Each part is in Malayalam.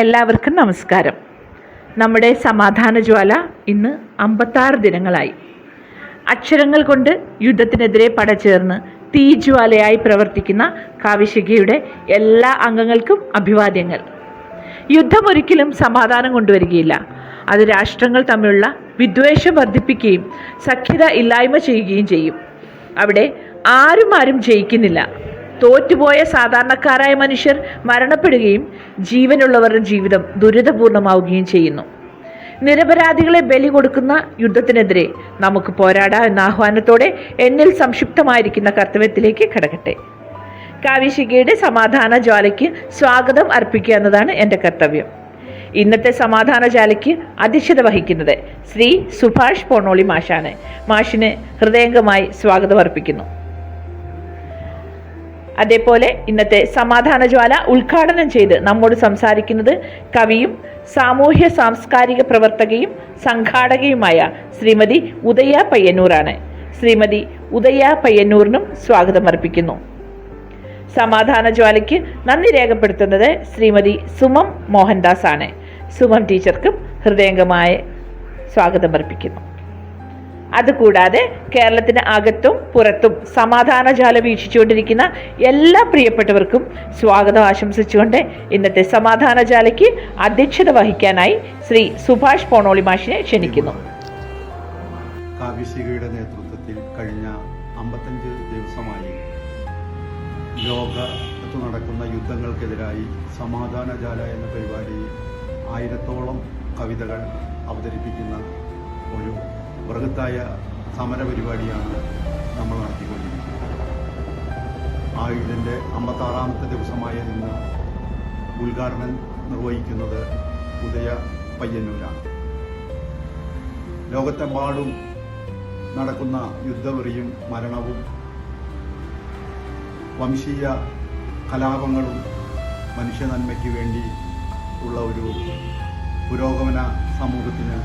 എല്ലാവർക്കും നമസ്കാരം. നമ്മുടെ സമാധാന ജ്വാല ഇന്ന് അമ്പത്താറ് ദിനങ്ങളായി. അക്ഷരങ്ങൾ കൊണ്ട് യുദ്ധത്തിനെതിരെ പടചേർന്ന് തീജ്വാലയായി പ്രവർത്തിക്കുന്ന കാവിശികയുടെ എല്ലാ അംഗങ്ങൾക്കും അഭിവാദ്യങ്ങൾ. യുദ്ധം ഒരിക്കലും സമാധാനം കൊണ്ടുവരികയില്ല. അത് രാഷ്ട്രങ്ങൾ തമ്മിലുള്ള വിദ്വേഷം വർദ്ധിപ്പിക്കുകയും സഖ്യത ഇല്ലായ്മ ചെയ്യുകയും ചെയ്യും. അവിടെ ആരും ആരും ജയിക്കുന്നില്ല. തോറ്റുപോയ സാധാരണക്കാരായ മനുഷ്യർ മരണപ്പെടുകയും ജീവനുള്ളവരുടെ ജീവിതം ദുരിതപൂർണമാവുകയും ചെയ്യുന്നു. നിരപരാധികളെ ബലി കൊടുക്കുന്ന യുദ്ധത്തിനെതിരെ നമുക്ക് പോരാടാം എന്ന ആഹ്വാനത്തോടെ എന്നിൽ സംക്ഷിപ്തമായിരിക്കുന്ന കർത്തവ്യത്തിലേക്ക് കടക്കട്ടെ. കാവ്യശികയുടെ സമാധാന ജ്വാലയ്ക്ക് സ്വാഗതം അർപ്പിക്കുക എന്നതാണ് എന്റെ കർത്തവ്യം. ഇന്നത്തെ സമാധാന ജാലയ്ക്ക് അധ്യക്ഷത വഹിക്കുന്നത് ശ്രീ സുഭാഷ് പോണോളി മാഷാണ്. മാഷിന് ഹൃദയംഗമായി സ്വാഗതം അർപ്പിക്കുന്നു. അതേപോലെ ഇന്നത്തെ സമാധാന ജ്വാല ഉദ്ഘാടനം ചെയ്ത് നമ്മോട് സംസാരിക്കുന്നത് കവിയും സാമൂഹ്യ സാംസ്കാരിക പ്രവർത്തകയും സംഘാടകയുമായ ശ്രീമതി ഉദയ പയ്യന്നൂറാണ് ശ്രീമതി ഉദയ പയ്യന്നൂറിനും സ്വാഗതം അർപ്പിക്കുന്നു. സമാധാന ജ്വാലയ്ക്ക് നന്ദി രേഖപ്പെടുത്തുന്നത് ശ്രീമതി സുമം മോഹൻദാസ് ആണ് സുമം ടീച്ചർക്കും ഹൃദയംഗമായ സ്വാഗതം അർപ്പിക്കുന്നു. അതുകൂടാതെ കേരളത്തിന് അകത്തും പുറത്തും സമാധാന ജാല വീക്ഷിച്ചുകൊണ്ടിരിക്കുന്ന എല്ലാ പ്രിയപ്പെട്ടവർക്കും സ്വാഗതം ആശംസിച്ചുകൊണ്ട് ഇന്നത്തെ സമാധാന ജാലയ്ക്ക് അധ്യക്ഷത വഹിക്കാനായി ശ്രീ സുഭാഷ് പോണോളി മാഷിനെ ക്ഷണിക്കുന്നു. നേതൃത്വത്തിൽ കഴിഞ്ഞ അമ്പത്തഞ്ച് ദിവസമായി ലോകത്ത് നടക്കുന്ന യുദ്ധങ്ങൾക്കെതിരായി സമാധാന ജാല എന്ന പരിപാടിയിൽ ആയിരത്തോളം കവിതകൾ അവതരിപ്പിക്കുന്ന ഒരു ബൃഹത്തായ സമര പരിപാടിയാണ് നമ്മൾ നടത്തിക്കൊണ്ടിരിക്കുന്നത്. ആ ഇതിന്റെ അമ്പത്താറാമത്തെ ദിവസമായ ഇന്ന് ഉദ്ഘാടനം നിർവഹിക്കുന്നത് ഉദയ പയ്യന്നൂരാണ്. ലോകത്തെമ്പാടും നടക്കുന്ന യുദ്ധവെറിയും മരണവും വംശീയ കലാപങ്ങളും മനുഷ്യനന്മയ്ക്ക് വേണ്ടി ഉള്ള ഒരു പുരോഗമന സമൂഹത്തിന്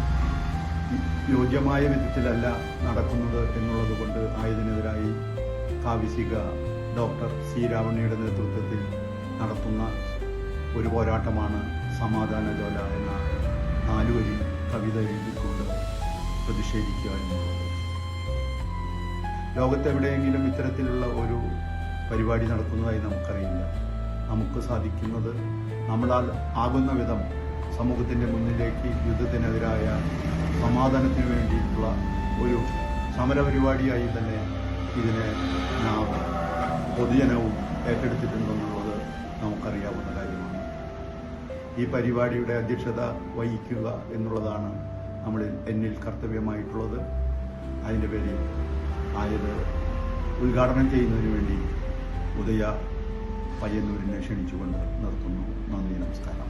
യോഗ്യമായ വിധത്തിലല്ല നടക്കുന്നത് എന്നുള്ളത് കൊണ്ട് ആയതിനെതിരായി കാവിശിക ഡോക്ടർ സി രാവണിയുടെ നേതൃത്വത്തിൽ നടത്തുന്ന ഒരു പോരാട്ടമാണ് സമാധാന ജോല എന്ന നാലുവരി കവിത എഴുതിക്കൊണ്ട് പ്രതിഷേധിക്കുക എന്നുള്ളത്. ലോകത്തെവിടെയെങ്കിലും ഇത്തരത്തിലുള്ള ഒരു പരിപാടി നടക്കുന്നതായി നമുക്കറിയില്ല. നമുക്ക് സാധിക്കുന്നത് നമ്മളാൽ ആകുന്ന വിധം സമൂഹത്തിന്റെ മുന്നിലേക്ക് യുദ്ധത്തിനെതിരായ സമാധാനത്തിന് വേണ്ടിയിട്ടുള്ള ഒരു സമരപരിപാടിയായി തന്നെ ഇതിനെ നാം പൊതുജനവും ഏറ്റെടുത്തിട്ടുണ്ടെന്നുള്ളത് നമുക്കറിയാവുന്ന കാര്യമാണ്. ഈ പരിപാടിയുടെ അധ്യക്ഷത വഹിക്കുക എന്നുള്ളതാണ് നമ്മളിൽ എന്നിൽ കർത്തവ്യമായിട്ടുള്ളത്. അതിന്റെ പേരിൽ ആയത് ഉദ്ഘാടനം ചെയ്യുന്നതിന് വേണ്ടി ഉദയ പയ്യന്നൂരിനെ ക്ഷണിച്ചുകൊണ്ട് നിർത്തുന്നു. നന്ദി നമസ്കാരം.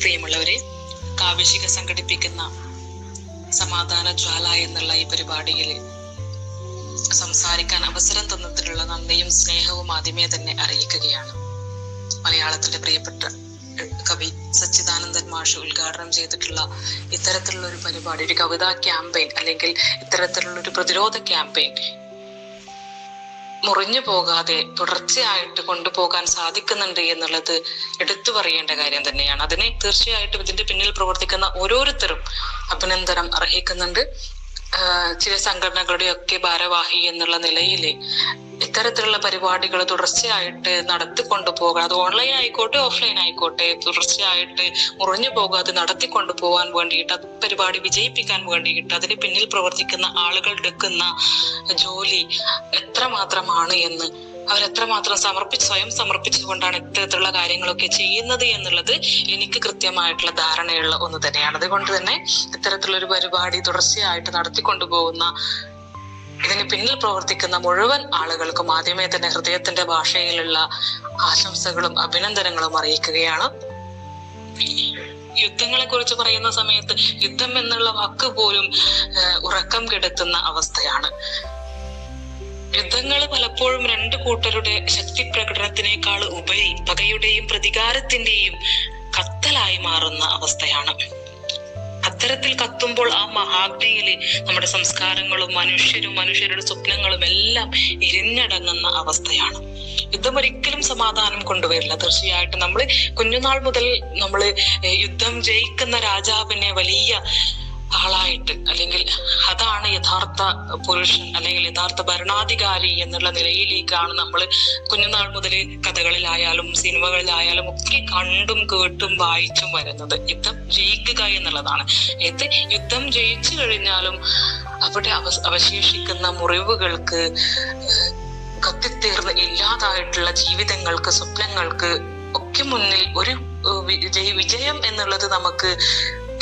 പ്രിയമുള്ളവരെ കാവിശിക സംഘടിപ്പിക്കുന്ന സമാധാന ജ്വാല എന്നുള്ള ഈ പരിപാടിയിൽ സംസാരിക്കാൻ അവസരം തന്നതിനുള്ള നന്ദിയും സ്നേഹവും ആദ്യമേ തന്നെ അറിയിക്കുകയാണ്. മലയാളത്തിലെ പ്രിയപ്പെട്ട കവി സച്ചിദാനന്ദൻ മാഷ് ഉദ്ഘാടനം ചെയ്തിട്ടുള്ള ഇത്തരത്തിലുള്ള ഒരു പരിപാടി ഒരു കവിതാ ക്യാമ്പയിൻ അല്ലെങ്കിൽ ഇത്തരത്തിലുള്ള ഒരു പ്രതിരോധ ക്യാമ്പയിൻ മുറിഞ്ഞു പോകാതെ തുടർച്ചയായിട്ട് കൊണ്ടുപോകാൻ സാധിക്കുന്നുണ്ട് എന്നുള്ളത് എടുത്തു പറയേണ്ട കാര്യം തന്നെയാണ്. അതിനെ തീർച്ചയായിട്ടും ഇതിന്റെ പിന്നിൽ പ്രവർത്തിക്കുന്ന ഓരോരുത്തരും അഭിനന്ദനം അർഹിക്കുന്നുണ്ട്. ചില സംഘടനകളുടെ ഒക്കെ ഭാരവാഹി എന്നുള്ള നിലയിൽ ഇത്തരത്തിലുള്ള പരിപാടികൾ തുടർച്ചയായിട്ട് നടത്തിക്കൊണ്ടു പോകാൻ അത് ഓൺലൈൻ ആയിക്കോട്ടെ ഓഫ്ലൈൻ ആയിക്കോട്ടെ തുടർച്ചയായിട്ട് മുറിഞ്ഞു പോകാതെ നടത്തിക്കൊണ്ടു പോകാൻ വേണ്ടിയിട്ട് പരിപാടി വിജയിപ്പിക്കാൻ വേണ്ടിയിട്ട് അതിന് പിന്നിൽ പ്രവർത്തിക്കുന്ന ആളുകൾ എടുക്കുന്ന ജോലി എത്രമാത്രമാണ് എന്ന് അവരെത്രമാത്രം സമർപ്പിച്ച് സ്വയം സമർപ്പിച്ചുകൊണ്ടാണ് ഇത്തരത്തിലുള്ള കാര്യങ്ങളൊക്കെ ചെയ്യുന്നത് എന്നുള്ളത് എനിക്ക് കൃത്യമായിട്ടുള്ള ധാരണയുള്ള ഒന്ന് തന്നെയാണ്. അതുകൊണ്ട് തന്നെ ഇത്തരത്തിലുള്ള ഒരു പരിപാടി തുടർച്ചയായിട്ട് നടത്തിക്കൊണ്ടു പോകുന്ന ഇതിന് പിന്നിൽ പ്രവർത്തിക്കുന്ന മുഴുവൻ ആളുകൾക്കും ആദ്യമേ തന്നെ ഹൃദയത്തിന്റെ ഭാഷയിലുള്ള ആശംസകളും അഭിനന്ദനങ്ങളും അറിയിക്കുകയാണ്. യുദ്ധങ്ങളെ കുറിച്ച് പറയുന്ന സമയത്ത് യുദ്ധം എന്നുള്ള വാക്ക് പോലും ഉറക്കം കെടുത്തുന്ന അവസ്ഥയാണ്. യുദ്ധങ്ങൾ പലപ്പോഴും രണ്ട് കൂട്ടരുടെ ശക്തി പ്രകടനത്തിനേക്കാൾ ഉപരി പകയുടെയും പ്രതികാരത്തിന്റെയും കത്തലായി മാറുന്ന അവസ്ഥയാണ്. അത്തരത്തിൽ കത്തുമ്പോൾ ആ മഹാഗ്നിയിൽ നമ്മുടെ സംസ്കാരങ്ങളും മനുഷ്യരും മനുഷ്യരുടെ സ്വപ്നങ്ങളും എല്ലാം എരിഞ്ഞടങ്ങുന്ന അവസ്ഥയാണ്. യുദ്ധം ഒരിക്കലും സമാധാനം കൊണ്ടുവരില്ല. തീർച്ചയായിട്ടും നമ്മൾ കുഞ്ഞുനാൾ മുതൽ നമ്മൾ യുദ്ധം ജയിക്കുന്ന രാജാവിനെ വലിയ ആളായിട്ട് അല്ലെങ്കിൽ അതാണ് യഥാർത്ഥ പുരുഷൻ അല്ലെങ്കിൽ യഥാർത്ഥ ഭരണാധികാരി എന്നുള്ള നിലയിലേക്കാണ് നമ്മൾ കുഞ്ഞുനാൾ മുതൽ കഥകളിലായാലും സിനിമകളിലായാലും ഒക്കെ കണ്ടും കേട്ടും വായിച്ചും വരുന്നത്. യുദ്ധം ജയിക്കുക എന്നുള്ളതാണ്. ഇത് യുദ്ധം ജയിച്ചു കഴിഞ്ഞാലും അവിടെ അവ അവശേഷിക്കുന്ന മുറിവുകൾക്ക് കത്തിത്തീർന്ന് ഇല്ലാതായിട്ടുള്ള ജീവിതങ്ങൾക്ക് സ്വപ്നങ്ങൾക്ക് ഒക്കെ മുന്നിൽ ഒരു വിജയം എന്നുള്ളത് നമുക്ക്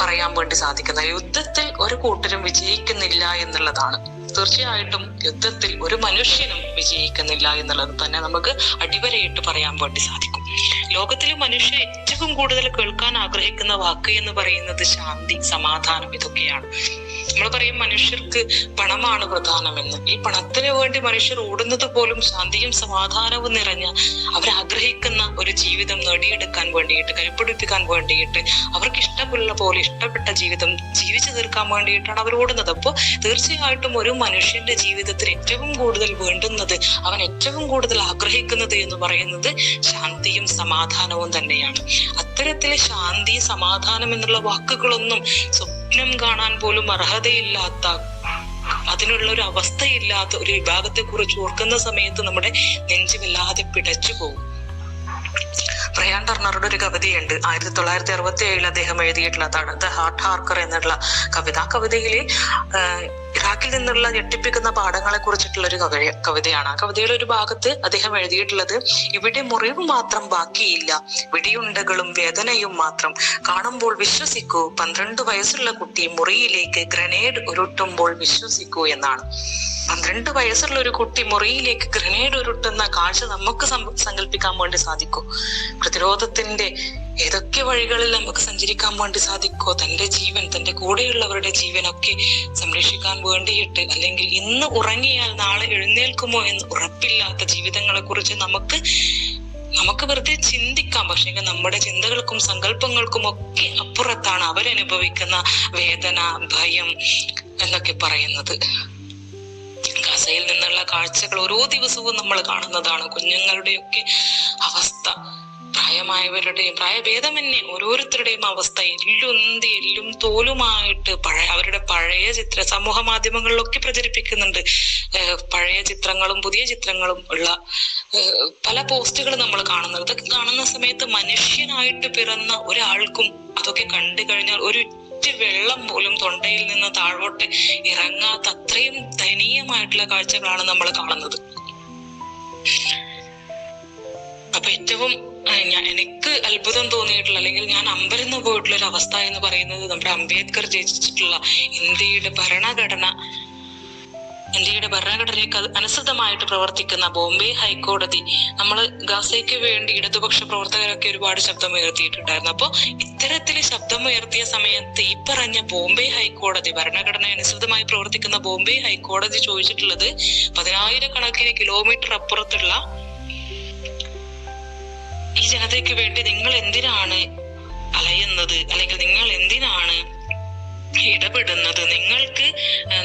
പറയാൻ വേണ്ടി സാധിക്കുന്ന യുദ്ധത്തിൽ ഒരു കൂട്ടരും വിജയിക്കുന്നില്ല എന്നുള്ളതാണ്. തീർച്ചയായിട്ടും യുദ്ധത്തിൽ ഒരു മനുഷ്യനും വിജയിക്കുന്നില്ല എന്നുള്ളത് തന്നെ നമുക്ക് അടിവരയിട്ട് പറയാൻ വേണ്ടി സാധിക്കും. ലോകത്തിലെ മനുഷ്യൻ ഏറ്റവും കൂടുതൽ കേൾക്കാൻ ആഗ്രഹിക്കുന്ന വാക്ക് എന്ന് പറയുന്നത് ശാന്തി സമാധാനം ഇതൊക്കെയാണ്. നമ്മൾ പറയും മനുഷ്യർക്ക് പണമാണ് പ്രധാനമെന്ന്. ഈ പണത്തിന് വേണ്ടി മനുഷ്യർ ഓടുന്നത് പോലും ശാന്തിയും സമാധാനവും നിറഞ്ഞ അവരാഗ്രഹിക്കുന്ന ഒരു ജീവിതം നേടിയെടുക്കാൻ വേണ്ടിയിട്ട് കരുപ്പിടിപ്പിക്കാൻ വേണ്ടിയിട്ട് അവർക്ക് ഇഷ്ടമുള്ള പോലെ ഇഷ്ടപ്പെട്ട ജീവിതം ജീവിച്ചു തീർക്കാൻ വേണ്ടിയിട്ടാണ് അവർ ഓടുന്നത്. അപ്പോൾ തീർച്ചയായിട്ടും ഒരു മനുഷ്യന്റെ ജീവിതത്തിൽ ഏറ്റവും കൂടുതൽ വേണ്ടുന്നത് അവൻ ഏറ്റവും കൂടുതൽ ആഗ്രഹിക്കുന്നത് എന്ന് പറയുന്നത് ശാന്തിയും സമാധാനവും തന്നെയാണ്. അത്തരത്തിലെ ശാന്തി സമാധാനം എന്നുള്ള വാക്കുകളൊന്നും സ്വപ്നം കാണാൻ പോലും അർഹതയില്ലാത്ത അതിനുള്ള ഒരു അവസ്ഥയില്ലാത്ത ഒരു വിഭാഗത്തെ കുറിച്ച് ഓർക്കുന്ന സമയത്ത് നമ്മുടെ നെഞ്ചു വല്ലാതെ പിടച്ചു പോകും. പ്രയാൻ ടർണറുടെ ഒരു കവിതയുണ്ട്. ആയിരത്തി തൊള്ളായിരത്തി അറുപത്തി ഏഴിൽ അദ്ദേഹം എഴുതിയിട്ടുള്ളതാണ് ദ ഹാർട്ട് ഹാർക്കർ എന്നുള്ള കവിത. ആ കവിതയിലെ ഇറാഖിൽ നിന്നുള്ള ഞെട്ടിപ്പിക്കുന്ന പാഠങ്ങളെ കുറിച്ചിട്ടുള്ള ഒരു കവി കവിതയാണ്. ആ കവിതയുടെ ഒരു ഭാഗത്ത് അദ്ദേഹം എഴുതിയിട്ടുള്ളത് ഇവിടെ മുറിവ് മാത്രം ബാക്കിയില്ല. വെടിയുണ്ടകളും വേദനയും മാത്രം. കാണുമ്പോൾ വിശ്വസിക്കൂ. പന്ത്രണ്ട് വയസ്സുള്ള കുട്ടി മുറിയിലേക്ക് ഗ്രനേഡ് ഉരുട്ടുമ്പോൾ വിശ്വസിക്കൂ എന്നാണ്. പന്ത്രണ്ട് വയസ്സുള്ള ഒരു കുട്ടി മുറിയിലേക്ക് ഗ്രനേഡ് ഉരുട്ടുന്ന കാഴ്ച നമുക്ക് സങ്കല്പിക്കാൻ വേണ്ടി സാധിക്കൂ. പ്രതിരോധത്തിന്റെ ഏതൊക്കെ വഴികളിൽ നമുക്ക് സഞ്ചരിക്കാൻ വേണ്ടി സാധിക്കോ തന്റെ ജീവൻ തന്റെ കൂടെയുള്ളവരുടെ ജീവനൊക്കെ സംരക്ഷിക്കാൻ വേണ്ടിയിട്ട് അല്ലെങ്കിൽ ഇന്ന് ഉറങ്ങിയാൽ നാളെ എഴുന്നേൽക്കുമോ എന്ന് ഉറപ്പില്ലാത്ത ജീവിതങ്ങളെ കുറിച്ച് നമുക്ക് നമുക്ക് വെറുതെ ചിന്തിക്കാം. പക്ഷേ നമ്മുടെ ചിന്തകൾക്കും സങ്കല്പങ്ങൾക്കും ഒക്കെ അപ്പുറത്താണ് അവരനുഭവിക്കുന്ന വേദന ഭയം എന്നൊക്കെ പറയുന്നത്. ഗസയിൽ നിന്നുള്ള കാഴ്ചകൾ ഓരോ ദിവസവും നമ്മൾ കാണുന്നതാണ് കുഞ്ഞുങ്ങളുടെയൊക്കെ അവസ്ഥ. പ്രായമായവരുടെയും പ്രായഭേദമന്യേ ഓരോരുത്തരുടെയും അവസ്ഥ എല്ലുന്തി എല്ലും തോലുമായിട്ട് പഴയ അവരുടെ പഴയ ചിത്ര സമൂഹ മാധ്യമങ്ങളിലൊക്കെ പ്രചരിപ്പിക്കുന്നുണ്ട്. പഴയ ചിത്രങ്ങളും പുതിയ ചിത്രങ്ങളും ഉള്ള പല പോസ്റ്റുകൾ നമ്മൾ കാണുന്നത്. ഇതൊക്കെ കാണുന്ന സമയത്ത് മനുഷ്യനായിട്ട് പിറന്ന ഒരാൾക്കും അതൊക്കെ കണ്ടു കഴിഞ്ഞാൽ ഒരു വെള്ളം പോലും തൊണ്ടയിൽ നിന്ന് താഴോട്ട് ഇറങ്ങാത്ത അത്രയും ദയനീയമായിട്ടുള്ള കാഴ്ചകളാണ് നമ്മൾ കാണുന്നത്. അപ്പൊ ഏറ്റവും എനിക്ക് അത്ഭുതം തോന്നിയിട്ടുള്ള അല്ലെങ്കിൽ ഞാൻ അമ്പരന്ന് പോയിട്ടുള്ള ഒരു അവസ്ഥ എന്ന് പറയുന്നത് നമ്മുടെ അംബേദ്കർ രചിച്ചിട്ടുള്ള ഇന്ത്യയുടെ ഭരണഘടന ഇന്ത്യയുടെ ഭരണഘടനയ്ക്ക് അനുസൃതമായിട്ട് പ്രവർത്തിക്കുന്ന ബോംബെ ഹൈക്കോടതി നമ്മൾ ഗാസയ്ക്ക് വേണ്ടി ഇടതുപക്ഷ പ്രവർത്തകരൊക്കെ ഒരുപാട് ശബ്ദം ഉയർത്തിയിട്ടുണ്ടായിരുന്നു. അപ്പോൾ ഇത്തരത്തിൽ ശബ്ദം ഉയർത്തിയ സമയത്ത് ഈ പറഞ്ഞ ബോംബെ ഹൈക്കോടതി ഭരണഘടന അനുസൃതമായി പ്രവർത്തിക്കുന്ന ബോംബെ ഹൈക്കോടതി ചോദിച്ചിട്ടുള്ളത് പതിനായിരക്കണക്കിന് കിലോമീറ്റർ അപ്പുറത്തുള്ള ഈ ജനതയ്ക്ക് വേണ്ടി നിങ്ങൾ എന്തിനാണ് അലയുന്നത്? അല്ലെങ്കിൽ നിങ്ങൾ എന്തിനാണ് ഇടപെടുന്നത്? നിങ്ങൾക്ക്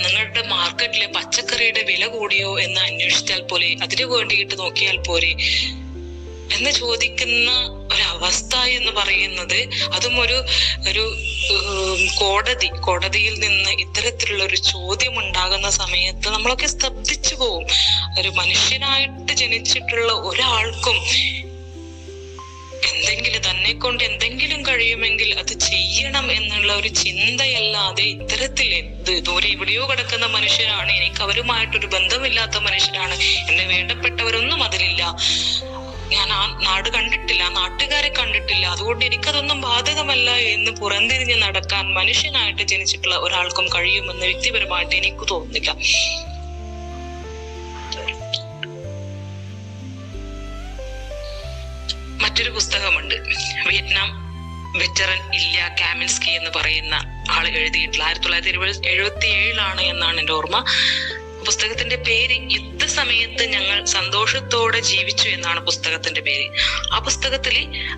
നിങ്ങളുടെ മാർക്കറ്റിലെ പച്ചക്കറിയുടെ വില കൂടിയോ എന്ന് അന്വേഷിച്ചാൽ പോലെ അതിനു വേണ്ടിയിട്ട് നോക്കിയാൽ പോരെ. എന്ന് ചോദിക്കുന്ന ഒരവസ്ഥ എന്ന് പറയുന്നത് അതും ഒരു ഒരു കോടതി കോടതിയിൽ നിന്ന് ഇത്തരത്തിലുള്ള ഒരു ചോദ്യം ഉണ്ടാകുന്ന സമയത്ത് നമ്മളൊക്കെ സ്തബ്ധിച്ചു പോവും. ഒരു മനുഷ്യനായിട്ട് ജനിച്ചിട്ടുള്ള ഒരാൾക്കും എന്തെങ്കിലും തന്നെ കൊണ്ട് എന്തെങ്കിലും കഴിയുമെങ്കിൽ അത് ചെയ്യണം എന്നുള്ള ഒരു ചിന്തയല്ലാതെ ഇത്തരത്തിൽ എന്ത് ദൂരെ എവിടെയോ കിടക്കുന്ന മനുഷ്യരാണ്. എനിക്ക് അവരുമായിട്ടൊരു ബന്ധമില്ലാത്ത മനുഷ്യരാണ്. എന്നെ വേണ്ടപ്പെട്ടവരൊന്നും അതിലില്ല. ഞാൻ ആ നാട് കണ്ടിട്ടില്ല നാട്ടുകാരെ കണ്ടിട്ടില്ല. അതുകൊണ്ട് എനിക്കതൊന്നും ബാധകമല്ല എന്ന് പുറംതിരിഞ്ഞ് നടക്കാൻ മനുഷ്യനായിട്ട് ജനിച്ചിട്ടുള്ള ഒരാൾക്കും കഴിയുമെന്ന് വ്യക്തിപരമായിട്ട് എനിക്ക് തോന്നുന്നില്ല. മറ്റൊരു പുസ്തകമുണ്ട്. വിയറ്റ്നാം വെറ്ററൻ ഇല്ല കാമിൻസ്കി എന്ന് പറയുന്ന ആൾ എഴുതിയിട്ടുള്ള ആയിരത്തി തൊള്ളായിരത്തി എഴുപത് എഴുപത്തി ഏഴിലാണ് എന്നാണ് എന്റെ ഓർമ്മ. പുസ്തകത്തിന്റെ പേര് യുദ്ധ യുദ്ധസമയത്ത് ഞങ്ങൾ സന്തോഷത്തോടെ ജീവിച്ചു എന്നാണ് പുസ്തകത്തിന്റെ പേര്. ആ പുസ്തകത്തിൽ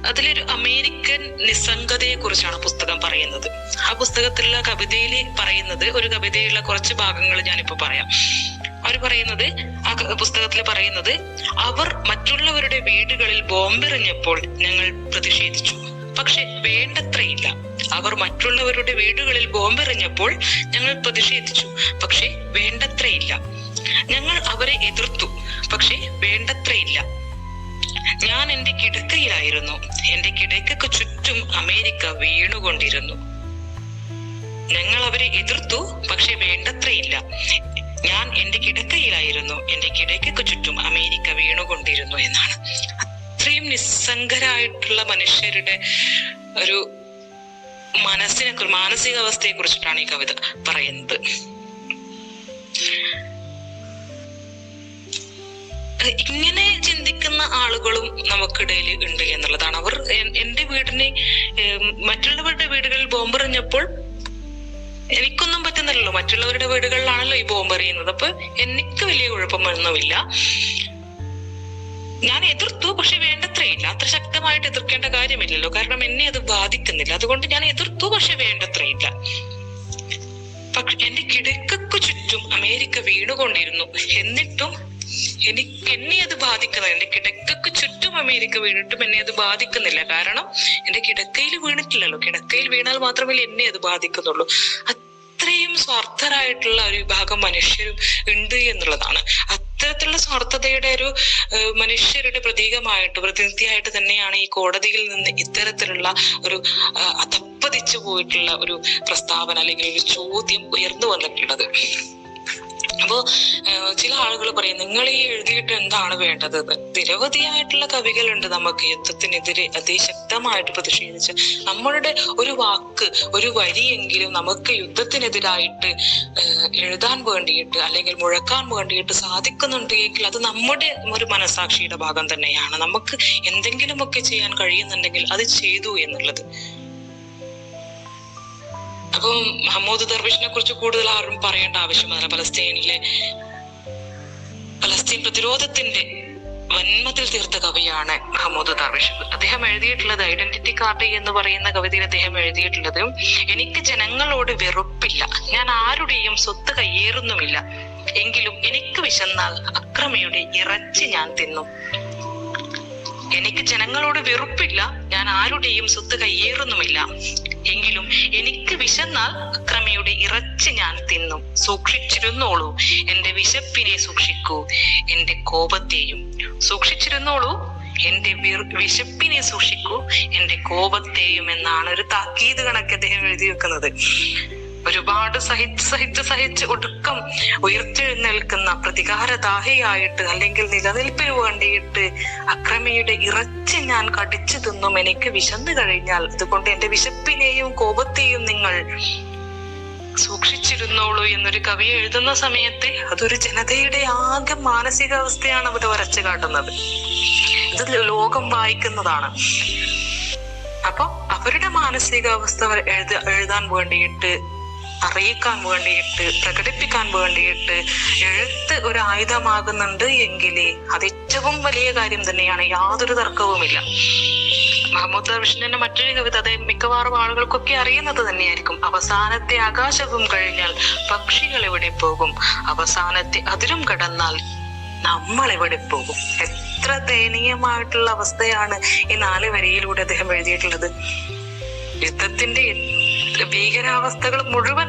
അതിലൊരു അമേരിക്കൻ നിസ്സംഗതയെ കുറിച്ചാണ് പുസ്തകം പറയുന്നത്. ആ പുസ്തകത്തിലുള്ള കവിതയിൽ പറയുന്നത് ഒരു കവിതയിലുള്ള കുറച്ച് ഭാഗങ്ങൾ ഞാനിപ്പോ പറയാം. പറയുന്നത് ആ പുസ്തകത്തിൽ പറയുന്നത് അവർ മറ്റുള്ളവരുടെ വീടുകളിൽ ബോംബെറിഞ്ഞപ്പോൾ ഞങ്ങൾ പ്രതിഷേധിച്ചു. പക്ഷെ വേണ്ടത്രയില്ല. അവർ മറ്റുള്ളവരുടെ വീടുകളിൽ ബോംബെറിഞ്ഞപ്പോൾ ഞങ്ങൾ പ്രതിഷേധിച്ചു. പക്ഷെ വേണ്ടത്രയില്ല. ഞങ്ങൾ അവരെ എതിർത്തു. പക്ഷെ വേണ്ടത്രയില്ല. ഞാൻ എന്റെ കിടക്കയിലായിരുന്നു. എന്റെ കിടക്കയ്ക്ക് ചുറ്റും അമേരിക്ക വീണുകൊണ്ടിരുന്നു. ഞങ്ങൾ അവരെ എതിർത്തു പക്ഷെ വേണ്ടത്രയില്ല. ഞാൻ എന്റെ കിടക്കയിലായിരുന്നു. എന്റെ കിടക്കയ്ക്ക് ചുറ്റും അമേരിക്ക വീണുകൊണ്ടിരുന്നു എന്നാണ്. അത്രയും നിസ്സംഗരായിട്ടുള്ള മനുഷ്യരുടെ ഒരു മനസ്സിനെ മാനസികാവസ്ഥയെ കുറിച്ചിട്ടാണ് ഈ കവിത പറയുന്നത്. ഇങ്ങനെ ചിന്തിക്കുന്ന ആളുകളും നമുക്കിടയിൽ ഉണ്ട് എന്നുള്ളതാണ്. അവർ എന്റെ വീടിനെ മറ്റുള്ളവരുടെ വീടുകളിൽ ബോംബെറിഞ്ഞപ്പോൾ എനിക്കൊന്നും പറ്റുന്നില്ലല്ലോ. മറ്റുള്ളവരുടെ വീടുകളിലാണല്ലോ ഈ ബോംബ് എറിയുന്നത്. അപ്പൊ എനിക്ക് വലിയ കുഴപ്പമൊന്നുമില്ല. ഞാൻ എതിർത്തു പക്ഷെ വേണ്ടത്രയില്ല അത്ര ശക്തമായിട്ട് എതിർക്കേണ്ട കാര്യമില്ലല്ലോ. കാരണം എന്നെ അത് ബാധിക്കുന്നില്ല. അതുകൊണ്ട് ഞാൻ എതിർത്തു പക്ഷെ വേണ്ടത്രയില്ല പക്ഷെ എന്റെ കിടക്കു ചുറ്റും അമേരിക്ക വീണുകൊണ്ടിരുന്നു. എന്നിട്ടും എനിക്ക് എന്നെ അത് ബാധിക്കുന്നത് എന്റെ ചുറ്റും അമേരിക്ക വീണിട്ടും എന്നെ അത് ബാധിക്കുന്നില്ല. കാരണം എന്റെ കിടക്കയിൽ വീണിട്ടില്ലല്ലോ. കിടക്കയിൽ വീണാൽ മാത്രമേ എന്നെ അത് ബാധിക്കുന്നുള്ളൂ. അത്രയും സ്വാർത്ഥരായിട്ടുള്ള ഒരു വിഭാഗം മനുഷ്യരും ഉണ്ട് എന്നുള്ളതാണ്. അത്തരത്തിലുള്ള സ്വാർത്ഥതയുടെ ഒരു മനുഷ്യരുടെ പ്രതീകമായിട്ട് പ്രതിനിധിയായിട്ട് തന്നെയാണ് ഈ കോടതിയിൽ നിന്ന് ഇത്തരത്തിലുള്ള ഒരു അതപ്പതിച്ചു പോയിട്ടുള്ള ഒരു പ്രസ്താവന അല്ലെങ്കിൽ ഒരു ചോദ്യം ഉയർന്നു വന്നിട്ടുള്ളത്. അപ്പോ ചില ആളുകൾ പറയും നിങ്ങൾ ഈ എഴുതിയിട്ട് എന്താണ് വേണ്ടത്. നിരവധിയായിട്ടുള്ള കവികളുണ്ട് നമുക്ക് യുദ്ധത്തിനെതിരെ അതിശക്തമായിട്ട് പ്രതിഷേധിച്ച്. നമ്മളുടെ ഒരു വാക്ക് ഒരു വരിയെങ്കിലും നമുക്ക് യുദ്ധത്തിനെതിരായിട്ട് എഴുതാൻ വേണ്ടിയിട്ട് അല്ലെങ്കിൽ മുഴക്കാൻ വേണ്ടിയിട്ട് സാധിക്കുന്നുണ്ട് എങ്കിൽ അത് നമ്മുടെ ഒരു മനസാക്ഷിയുടെ ഭാഗം തന്നെയാണ്. നമുക്ക് എന്തെങ്കിലുമൊക്കെ ചെയ്യാൻ കഴിയുന്നുണ്ടെങ്കിൽ അത് ചെയ്തു എന്നുള്ളത്. അപ്പം മഹമ്മൂദ് ദർവിഷിനെ കുറിച്ച് കൂടുതൽ ആരും പറയേണ്ട ആവശ്യമില്ല പലസ്തീനിലെ പലസ്തീൻ പ്രതിരോധത്തിന്റെ വന്മതിൽ തീർത്ത കവിയാണ് മഹമ്മൂദ് ദർവിഷ്. അദ്ദേഹം എഴുതിയിട്ടുള്ളത് ഐഡന്റിറ്റി കാർഡ് എന്ന് പറയുന്ന കവിതയിൽ അദ്ദേഹം എഴുതിയിട്ടുള്ളത് എനിക്ക് ജനങ്ങളോട് വെറുപ്പില്ല. ഞാൻ ആരുടെയും സ്വത്ത് കയ്യേറുന്നുമില്ല. എങ്കിലും എനിക്ക് വിശന്നാൽ അക്രമയുടെ ഇറച്ചി ഞാൻ തിന്നും. എനിക്ക് ജനങ്ങളോട് വെറുപ്പില്ല. ഞാൻ ആരുടെയും സ്വത്ത് കയ്യേറുന്നുമില്ല. എങ്കിലും എനിക്ക് വിശന്നാൽ അക്രമിയുടെ ഇറച്ചി ഞാൻ തിന്നും. സൂക്ഷിച്ചിരുന്നോളൂ. എന്റെ വിശപ്പിനെ സൂക്ഷിക്കൂ. എന്റെ കോപത്തെയും സൂക്ഷിച്ചിരുന്നോളൂ. എന്റെ വിശപ്പിനെ സൂക്ഷിക്കൂ. എന്റെ കോപത്തെയും എന്നാണ് ഒരു താക്കീത് കണക്ക് അദ്ദേഹം എഴുതി വെക്കുന്നത്. ഒരുപാട് സഹിച്ച് സഹിച്ച് സഹിച്ച് ഒടുക്കം ഉയർത്തെഴുന്നേൽക്കുന്ന പ്രതികാരദാഹിയായിട്ട് അല്ലെങ്കിൽ നിലനിൽപ്പിന് വേണ്ടിയിട്ട് അക്രമിയുടെ ഇറച്ചി ഞാൻ കടിച്ചു തിന്നും എനിക്ക് വിശന്നു കഴിഞ്ഞാൽ അതുകൊണ്ട് എന്റെ വിശപ്പിനെയും കോപത്തെയും നിങ്ങൾ സൂക്ഷിച്ചിരുന്നോളൂ എന്നൊരു കവി എഴുതുന്ന സമയത്ത് അതൊരു ജനതയുടെ ആകെ മാനസികാവസ്ഥയാണ് അവർ വരച്ചു കാട്ടുന്നത്. ഇത് ലോകം വായിക്കുന്നതാണ്. അപ്പൊ അവരുടെ മാനസികാവസ്ഥ എഴുത എഴുതാൻ വേണ്ടിയിട്ട് അറിയിക്കാൻ വേണ്ടിയിട്ട് പ്രകടിപ്പിക്കാൻ വേണ്ടിയിട്ട് എഴുത്ത് ഒരു ആയുധമാകുന്നുണ്ട് എങ്കിൽ അത് ഏറ്റവും വലിയ കാര്യം തന്നെയാണ്. യാതൊരു തർക്കവുമില്ല. മഹമ്മൂദ് ദർവിഷിന്റെ മറ്റൊരു കവിത അത് മിക്കവാറും ആളുകൾക്കൊക്കെ അറിയുന്നത് തന്നെയായിരിക്കും. അവസാനത്തെ ആകാശവും കഴിഞ്ഞാൽ പക്ഷികൾ എവിടെ പോകും? അവസാനത്തെ അതിരും കടന്നാൽ നമ്മൾ എവിടെ പോകും? എത്ര ദയനീയമായിട്ടുള്ള അവസ്ഥയാണ് ഈ നാല് വരിയിലൂടെ അദ്ദേഹം എഴുതിയിട്ടുള്ളത്. യുദ്ധത്തിന്റെ ഭീകരാവസ്ഥകൾ മുഴുവൻ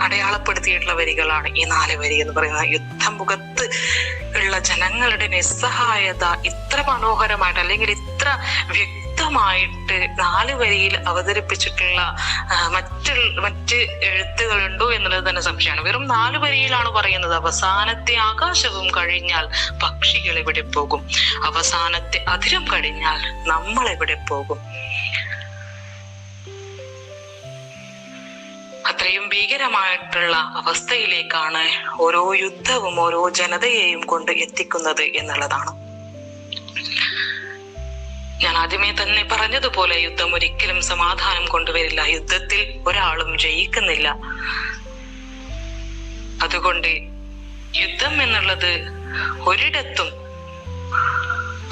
അടയാളപ്പെടുത്തിയിട്ടുള്ള വരികളാണ് ഈ നാല് വരി എന്ന് പറയുന്നത്. യുദ്ധമുഖത്ത് ഉള്ള ജനങ്ങളുടെ നിസ്സഹായത ഇത്ര മനോഹരമായിട്ട് അല്ലെങ്കിൽ ഇത്ര വ്യക്തമായിട്ട് നാല് വരിയിൽ അവതരിപ്പിച്ചിട്ടുള്ള മറ്റ് മറ്റ് എഴുത്തുകളുണ്ടോ എന്നുള്ളത് തന്നെ സംശയമാണ്. വെറും നാല് വരിയിലാണ് പറയുന്നത്. അവസാനത്തെ ആകാശവും കഴിഞ്ഞാൽ പക്ഷികൾ എവിടെ പോകും? അവസാനത്തെ അതിരം കഴിഞ്ഞാൽ നമ്മൾ എവിടെ പോകും? ഭീകരമായിട്ടുള്ള അവസ്ഥയിലേക്കാണ് ഓരോ യുദ്ധവും ഓരോ ജനതയെയും കൊണ്ട് എത്തിക്കുന്നത് എന്നുള്ളതാണ്. ഞാൻ ആദ്യമേ തന്നെ പറഞ്ഞതുപോലെ യുദ്ധം ഒരിക്കലും സമാധാനം കൊണ്ടുവരില്ല. യുദ്ധത്തിൽ ഒരാളും ജയിക്കുന്നില്ല. അതുകൊണ്ട് യുദ്ധം എന്നുള്ളത് ഒരിടത്തും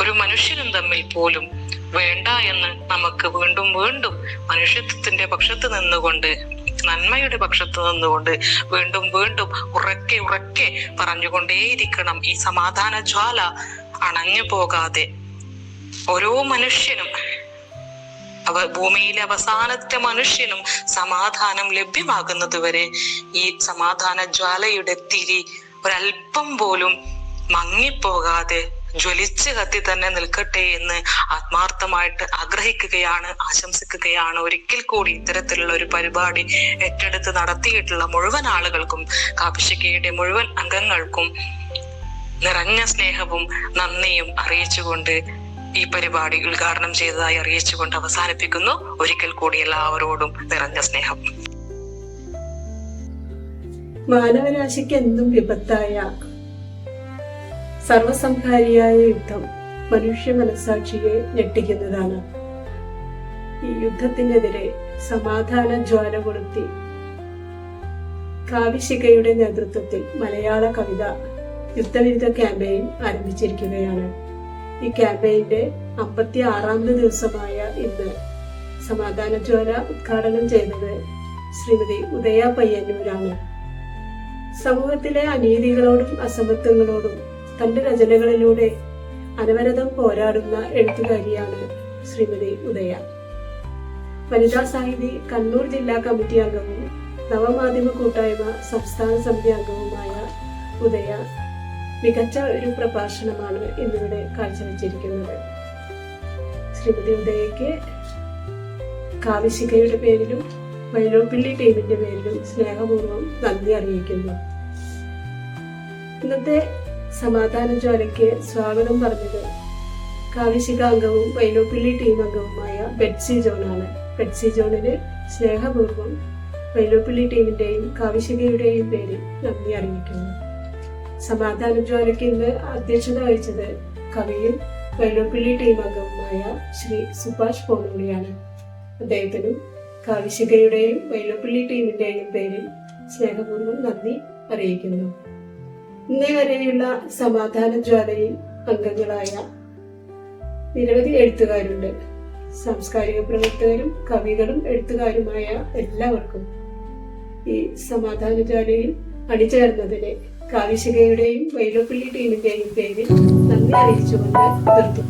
ഒരു മനുഷ്യനും തമ്മിൽ പോലും വേണ്ട എന്ന് നമുക്ക് വീണ്ടും വീണ്ടും മനുഷ്യത്വത്തിന്റെ പക്ഷത്ത് നിന്നുകൊണ്ട് നന്മയുടെ പക്ഷത്ത് നിന്നുകൊണ്ട് വീണ്ടും വീണ്ടും ഉറക്കെ ഉറക്കെ പറഞ്ഞുകൊണ്ടേയിരിക്കണം. ഈ സമാധാന ജ്വാല അണഞ്ഞു പോകാതെ. ഓരോ മനുഷ്യനും അവ ഭൂമിയിലെ അവസാനത്തെ മനുഷ്യനും സമാധാനം ലഭ്യമാകുന്നത് വരെ ഈ സമാധാന ജ്വാലയുടെ തിരി ഒരല്പം പോലും മങ്ങിപ്പോകാതെ ജ്വലിച്ച് കത്തി തന്നെ നിൽക്കട്ടെ എന്ന് ആത്മാർത്ഥമായിട്ട് ആഗ്രഹിക്കുകയാണ് ആശംസിക്കുകയാണ്. ഒരിക്കൽ കൂടി ഇത്തരത്തിലുള്ള ഒരു പരിപാടി ഏറ്റെടുത്ത് നടത്തിയിട്ടുള്ള മുഴുവൻ ആളുകൾക്കും കാപ്പിശക്കയുടെ മുഴുവൻ അംഗങ്ങൾക്കും നിറഞ്ഞ സ്നേഹവും നന്ദിയും അറിയിച്ചുകൊണ്ട് ഈ പരിപാടി ഉദ്ഘാടനം ചെയ്തതായി അറിയിച്ചുകൊണ്ട് അവസാനിപ്പിക്കുന്നു. ഒരിക്കൽ കൂടി എല്ലാവരോടും നിറഞ്ഞ സ്നേഹം. മാനവരാശിക്ക് എന്തും വിപത്തായ സർവസംഹാരിയായ യുദ്ധം മനുഷ്യ മനസാക്ഷിയെ ഞെട്ടിക്കുന്നതാണ്. ഈ യുദ്ധത്തിനെതിരെ സമാധാന ജ്വാല കൊളുത്തി കാവിശികയുടെ നേതൃത്വത്തിൽ മലയാള കവിത യുദ്ധവിരുദ്ധ ക്യാമ്പയിൻ ആരംഭിച്ചിരിക്കുകയാണ്. ഈ ക്യാമ്പയിന്റെ അമ്പത്തി ആറാമത് ദിവസമായ ഇന്ന് സമാധാന ജ്വാല ഉദ്ഘാടനം ചെയ്തത് ശ്രീമതി ഉദയ പയ്യന്നൂരാണ്. സമൂഹത്തിലെ അനീതികളോടും അസമത്വങ്ങളോടും തന്റെ രചനകളിലൂടെ അനവരതം പോരാടുന്ന എഴുത്തുകാരിയാണ് ശ്രീമതി ഉദയ. വനിതാ സാഹിതി കണ്ണൂർ ജില്ലാ കമ്മിറ്റി അംഗവും നവമാധ്യമ കൂട്ടായ്മ സംസ്ഥാന സമിതി അംഗവുമായ ഉദയ മികച്ച ഒരു പ്രഭാഷണമാണ് ഇന്നിവിടെ കാഴ്ചവെച്ചിരിക്കുന്നത്. ശ്രീമതി ഉദയയ്ക്ക് കാവിശികയുടെ പേരിലും വൈലോപ്പിള്ളി ടീമിന്റെ പേരിലും സ്നേഹപൂർവം നന്ദി അറിയിക്കുന്നു. ഇന്നത്തെ സമാധാന ജ്വാലയ്ക്ക് സ്വാഗതം പറഞ്ഞത്. കാവിശിക അംഗവും വൈലോപ്പിള്ളി ടീം അംഗവുമായ ബെറ്റ്സി ജോണാണ്. ബെറ്റ്സി ജോണിന് സ്നേഹപൂർവം വൈലോപ്പിള്ളി ടീമിന്റെയും കാവിശികയുടെയും പേരിൽ നന്ദി അറിയിക്കുന്നു. സമാധാന ജ്വാലയ്ക്ക് ഇന്ന് അധ്യക്ഷത വഹിച്ചത് കവിയും വൈലോപ്പിള്ളി ടീം അംഗവുമായ ശ്രീ സുഭാഷ് പോണൂളിയാണ് അദ്ദേഹത്തിനും കാവിശികയുടെയും വൈലോപ്പിള്ളി ടീമിന്റെയും പേരിൽ സ്നേഹപൂർവം നന്ദി അറിയിക്കുന്നു. ഇന്നേ വരെയുള്ള സമാധാന ജ്വാലയിൽ അംഗങ്ങളായ നിരവധി എഴുത്തുകാരുണ്ട്. സാംസ്കാരിക പ്രവർത്തകരും കവികളും എഴുത്തുകാരുമായ എല്ലാവർക്കും ഈ സമാധാന ജ്വാലയിൽ അണിചേർന്നതിന് കാവിശികയുടെയും വൈലോപ്പിള്ളി ടീമിന്റെയും പേരിൽ നന്ദി അറിയിച്ചുകൊണ്ട് നിർത്തും